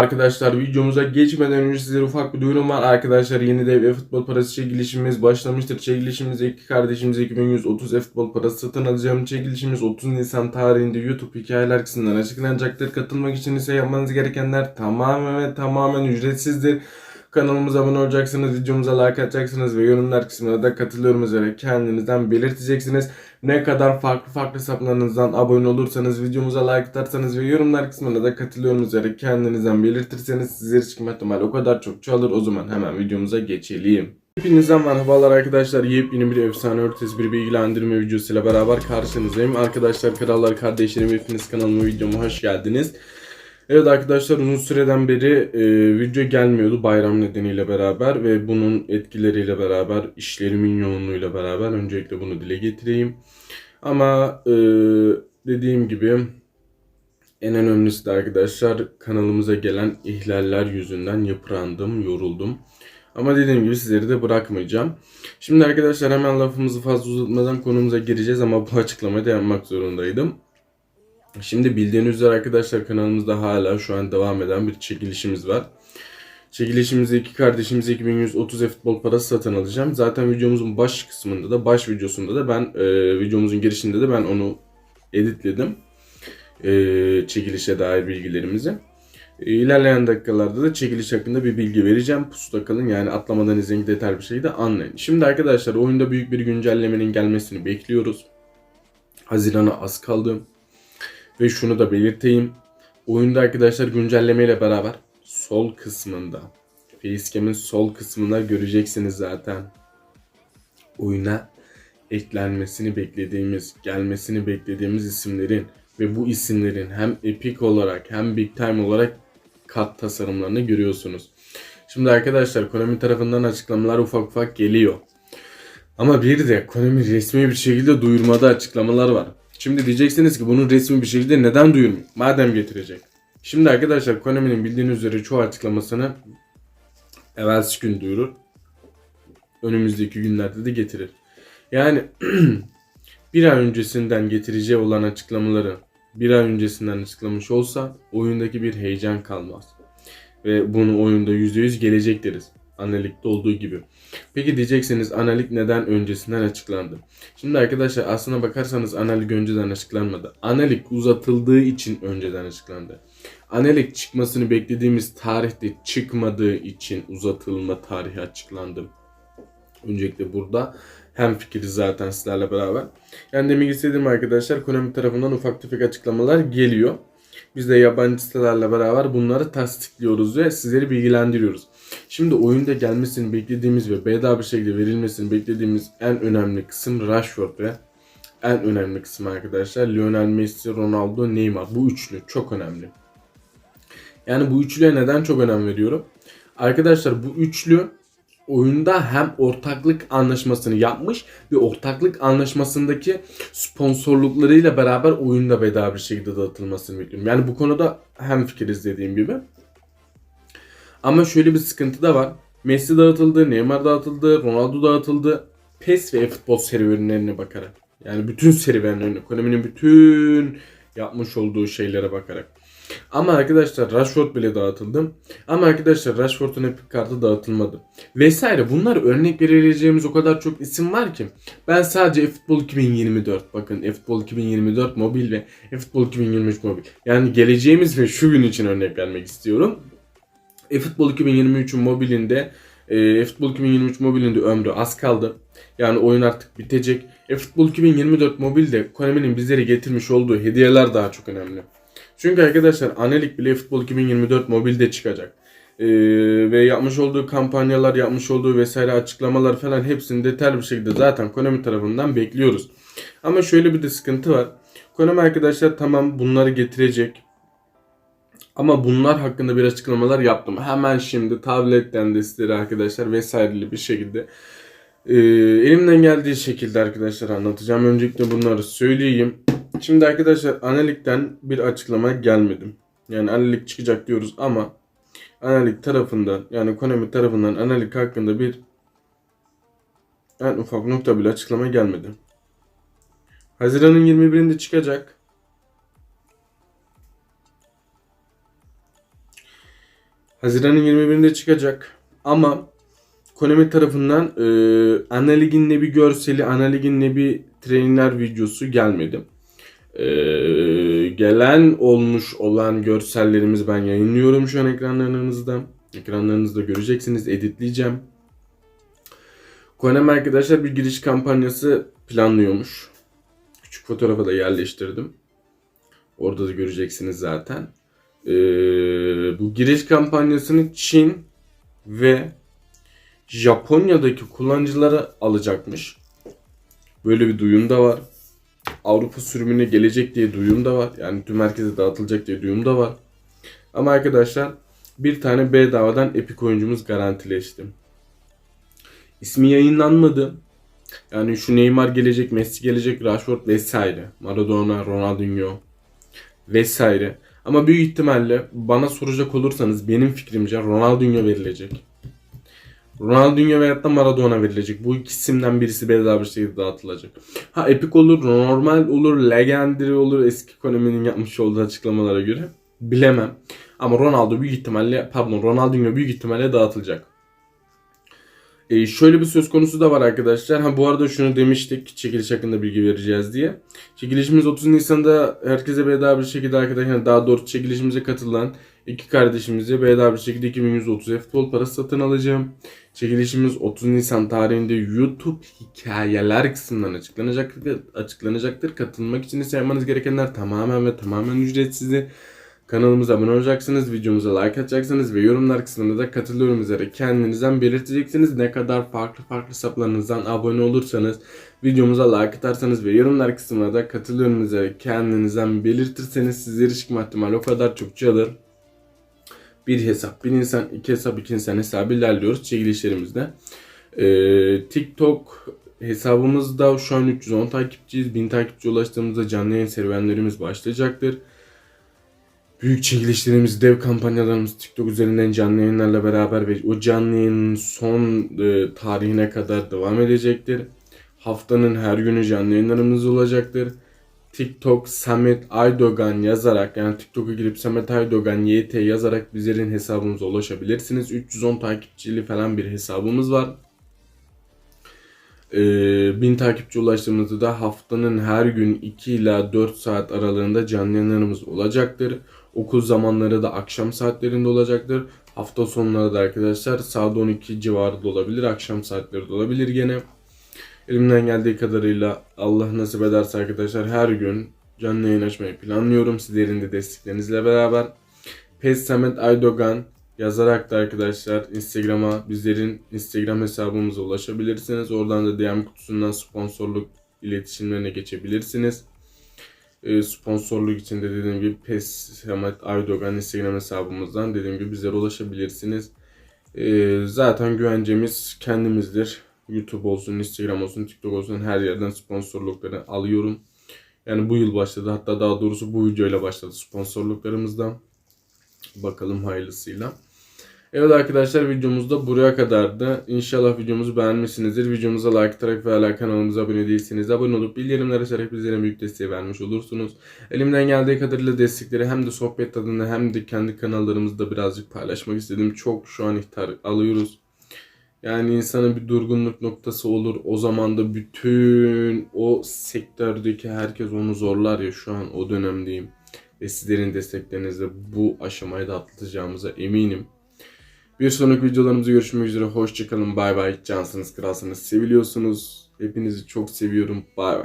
Arkadaşlar videomuza geçmeden önce sizlere ufak bir duyurum var. Arkadaşlar yeni dev ve futbol parası çekilişimiz başlamıştır. Çekilişimize iki kardeşimize 2130 futbol parası satın alacağım. Çekilişimiz 30 Nisan tarihinde YouTube hikayeler kısmından açıklanacaktır. Katılmak için ise yapmanız gerekenler tamamen ve tamamen ücretsizdir. Kanalımıza abone olacaksınız, videomuza like atacaksınız ve yorumlar kısmına da katılıyorum üzere kendinizden belirteceksiniz. Ne kadar farklı farklı hesaplarınızdan abone olursanız, videomuza like atarsanız ve yorumlar kısmına da katılıyorum üzere kendinizden belirtirseniz sizlere çıkma ihtimali o kadar çok çoğalır. O zaman hemen videomuza geçelim. Hepinize merhabalar arkadaşlar. Yepyeni bir efsane ötesi bir bilgilendirme videosuyla beraber karşınızdayım. Arkadaşlar, krallar, kardeşlerim hepiniz kanalıma videoma hoş geldiniz. Evet arkadaşlar uzun süreden beri e, video gelmiyordu bayram nedeniyle beraber ve bunun etkileriyle beraber işlerimin yoğunluğuyla beraber öncelikle bunu dile getireyim. Ama e, dediğim gibi en önemlisi de arkadaşlar kanalımıza gelen ihlaller yüzünden yıprandım, yoruldum. Ama dediğim gibi sizleri de bırakmayacağım. Şimdi arkadaşlar hemen lafımızı fazla uzatmadan konumuza gireceğiz ama bu açıklamayı da yapmak zorundaydım. Şimdi bildiğiniz üzere arkadaşlar kanalımızda hala şu an devam eden bir çekilişimiz var. Çekilişimizde iki kardeşimize 2130 futbol parası satın alacağım. Zaten videomuzun baş kısmında da baş videosunda da ben e, videomuzun girişinde de ben onu editledim. E, çekilişe dair bilgilerimizi. E, ilerleyen dakikalarda da çekiliş hakkında bir bilgi vereceğim. Pusuda kalın yani atlamadan izleyin detaylı bir şekilde anlayın. Şimdi arkadaşlar oyunda büyük bir güncellemenin gelmesini bekliyoruz. Haziran'a az kaldı. Ve şunu da belirteyim. Oyunda arkadaşlar güncellemeyle beraber sol kısmında Facecam'in sol kısmında göreceksiniz zaten. Oyuna eklenmesini beklediğimiz, gelmesini beklediğimiz isimlerin ve bu isimlerin hem epic olarak hem big time olarak kat tasarımlarını görüyorsunuz. Şimdi arkadaşlar Konami tarafından açıklamalar ufak ufak geliyor. Ama bir de Konami resmi bir şekilde duyurmada açıklamalar var. Şimdi diyeceksiniz ki bunun resmi bir şekilde neden duyurmuyor? Madem getirecek. Şimdi arkadaşlar Konami'nin bildiğiniz üzere çoğu açıklamasını evvelsi gün duyurur. Önümüzdeki günlerde de getirir. Yani bir ay öncesinden getireceği olan açıklamaları bir ay öncesinden açıklamış olsa oyundaki bir heyecan kalmaz. Ve bunu oyunda %100 gelecek deriz. Annelikte olduğu gibi. Peki diyeceksiniz analik neden öncesinden açıklandı? Şimdi arkadaşlar aslına bakarsanız analik önceden açıklanmadı. Analik uzatıldığı için önceden açıklandı. Analik çıkmasını beklediğimiz tarihte çıkmadığı için uzatılma tarihi açıklandı. Öncelikle burada hem fikri zaten sizlerle beraber. Yani demek istediğim arkadaşlar Konami tarafından ufak tefek açıklamalar geliyor. Biz de yabancı sitelerle beraber bunları tasdikliyoruz ve sizleri bilgilendiriyoruz. Şimdi oyunda gelmesini beklediğimiz ve bedava bir şekilde verilmesini beklediğimiz en önemli kısım Rashford ve en önemli kısım arkadaşlar Lionel Messi, Ronaldo, Neymar. Bu üçlü çok önemli. Yani bu üçlüye neden çok önem veriyorum? Arkadaşlar bu üçlü oyunda hem ortaklık anlaşmasını yapmış ve ortaklık anlaşmasındaki sponsorluklarıyla beraber oyunda bedava bir şekilde dağıtılmasını bekliyorum. Yani bu konuda hem fikiriz dediğim gibi. Ama şöyle bir sıkıntı da var. Messi dağıtıldı, Neymar dağıtıldı, Ronaldo dağıtıldı. PES ve futbol serüvenlerine bakarak. Yani bütün serüvenlerine, Konami'nin bütün yapmış olduğu şeylere bakarak. Ama arkadaşlar Rashford bile dağıtıldı. Ama arkadaşlar Rashford'un epic kartı dağıtılmadı. Vesaire bunlar örnek verebileceğimiz o kadar çok isim var ki. Ben sadece eFootball 2024 bakın eFootball 2024 mobil ve eFootball 2023 mobil. Yani geleceğimiz ve şu gün için örnek vermek istiyorum. eFootball 2023'ün mobilinde e, eFootball 2023 mobilinde ömrü az kaldı. Yani oyun artık bitecek. eFootball 2024 mobilde Konami'nin bizlere getirmiş olduğu hediyeler daha çok önemli. Çünkü arkadaşlar Anelik bile futbol 2024 mobilde çıkacak. Ee, ve yapmış olduğu kampanyalar, yapmış olduğu vesaire açıklamalar falan hepsini detaylı bir şekilde zaten Konami tarafından bekliyoruz. Ama şöyle bir de sıkıntı var. Konami arkadaşlar tamam bunları getirecek. Ama bunlar hakkında bir açıklamalar yaptım. Hemen şimdi tabletten de sizlere arkadaşlar vesaireli bir şekilde e, elimden geldiği şekilde arkadaşlar anlatacağım. Öncelikle bunları söyleyeyim. Şimdi arkadaşlar annelikten bir açıklama gelmedi. Yani annelik çıkacak diyoruz ama annelik tarafından yani Konami tarafından annelik hakkında bir en ufak nokta bile açıklama gelmedi. Haziran'ın 21'inde çıkacak. Haziran'ın 21'inde çıkacak. Ama Konami tarafından e, Analig'in ne bir görseli, Analig'in ne bir trainer videosu gelmedi. E, gelen olmuş olan görsellerimizi ben yayınlıyorum şu an ekranlarınızda. Ekranlarınızda göreceksiniz. Editleyeceğim. Konami arkadaşlar bir giriş kampanyası planlıyormuş. Küçük fotoğrafa da yerleştirdim. Orada da göreceksiniz zaten. Ee, bu giriş kampanyasını Çin ve Japonya'daki kullanıcılara alacakmış. Böyle bir duyum da var. Avrupa sürümüne gelecek diye duyum da var. Yani tüm herkese dağıtılacak diye duyum da var. Ama arkadaşlar bir tane bedavadan Epic oyuncumuz garantileşti. İsmi yayınlanmadı. Yani şu Neymar gelecek, Messi gelecek, Rashford vesaire. Maradona, Ronaldinho vesaire. Ama büyük ihtimalle bana soracak olursanız benim fikrimce Ronaldinho verilecek. Ronaldinho veyahut da Maradona verilecek. Bu iki isimden birisi bedava bir şekilde dağıtılacak. Ha Epic olur, normal olur, legendary olur eski Konami'nin yapmış olduğu açıklamalara göre. Bilemem. Ama Ronaldo büyük ihtimalle, pardon Ronaldinho büyük ihtimalle dağıtılacak. Ee, şöyle bir söz konusu da var arkadaşlar. Ha bu arada şunu demiştik çekiliş hakkında bilgi vereceğiz diye. Çekilişimiz 30 Nisan'da herkese bedava bir şekilde arkadaşlar daha doğrusu çekilişimize katılan iki kardeşimize bedava bir şekilde 2130 futbol parası satın alacağım. Çekilişimiz 30 Nisan tarihinde YouTube hikayeler kısmından açıklanacaktır. açıklanacaktır. Katılmak için ise yapmanız gerekenler tamamen ve tamamen ücretsiz. Kanalımıza abone olacaksınız, videomuza like atacaksınız ve yorumlar kısmında da katılıyorum üzere kendinizden belirteceksiniz. Ne kadar farklı farklı saplarınızdan abone olursanız, videomuza like atarsanız ve yorumlar kısmına da katılıyorum üzere kendinizden belirtirseniz sizleri çıkma ihtimali o kadar çok alır. Bir hesap, bir insan, iki hesap, iki insan hesabı ilerliyoruz çekilişlerimizde. Ee, TikTok hesabımızda şu an 310 takipçiyiz. 1000 takipçi ulaştığımızda canlı yayın serüvenlerimiz başlayacaktır. Büyük çekilişlerimiz, dev kampanyalarımız TikTok üzerinden canlı yayınlarla beraber ve o canlı yayının son e, tarihine kadar devam edecektir. Haftanın her günü canlı yayınlarımız olacaktır. TikTok Samet Aydogan yazarak yani TikTok'a girip Samet Aydogan YT yazarak bizlerin hesabımıza ulaşabilirsiniz. 310 takipçili falan bir hesabımız var. Ee, 1000 takipçi ulaştığımızda da haftanın her gün 2 ila 4 saat aralığında canlı yayınlarımız olacaktır. Okul zamanları da akşam saatlerinde olacaktır. Hafta sonları da arkadaşlar saat 12 civarında olabilir. Akşam saatleri de olabilir gene. Elimden geldiği kadarıyla Allah nasip ederse arkadaşlar her gün canlı yayın açmayı planlıyorum. Sizlerin de desteklerinizle beraber. Pes Samet Aydogan yazarak da arkadaşlar Instagram'a bizlerin Instagram hesabımıza ulaşabilirsiniz. Oradan da DM kutusundan sponsorluk iletişimlerine geçebilirsiniz. E, sponsorluk için de dediğim gibi Pes Samet Aydogan Instagram hesabımızdan dediğim gibi bizlere ulaşabilirsiniz. E, zaten güvencemiz kendimizdir. YouTube olsun, Instagram olsun, TikTok olsun her yerden sponsorlukları alıyorum. Yani bu yıl başladı. Hatta daha doğrusu bu videoyla başladı sponsorluklarımızdan. Bakalım hayırlısıyla. Evet arkadaşlar videomuz da buraya kadardı. İnşallah videomuzu beğenmişsinizdir. Videomuza like atarak ve hala kanalımıza abone değilseniz abone olup bildirimleri açarak bizlere büyük desteği vermiş olursunuz. Elimden geldiği kadarıyla destekleri hem de sohbet tadında hem de kendi kanallarımızda birazcık paylaşmak istedim. Çok şu an ihtar alıyoruz. Yani insanın bir durgunluk noktası olur. O zaman da bütün o sektördeki herkes onu zorlar ya şu an o dönemdeyim. Ve sizlerin desteklerinizle bu aşamayı da atlatacağımıza eminim. Bir sonraki videolarımızda görüşmek üzere. Hoşçakalın. Bay bay. Cansınız, kralsınız. Seviliyorsunuz. Hepinizi çok seviyorum. Bay bay.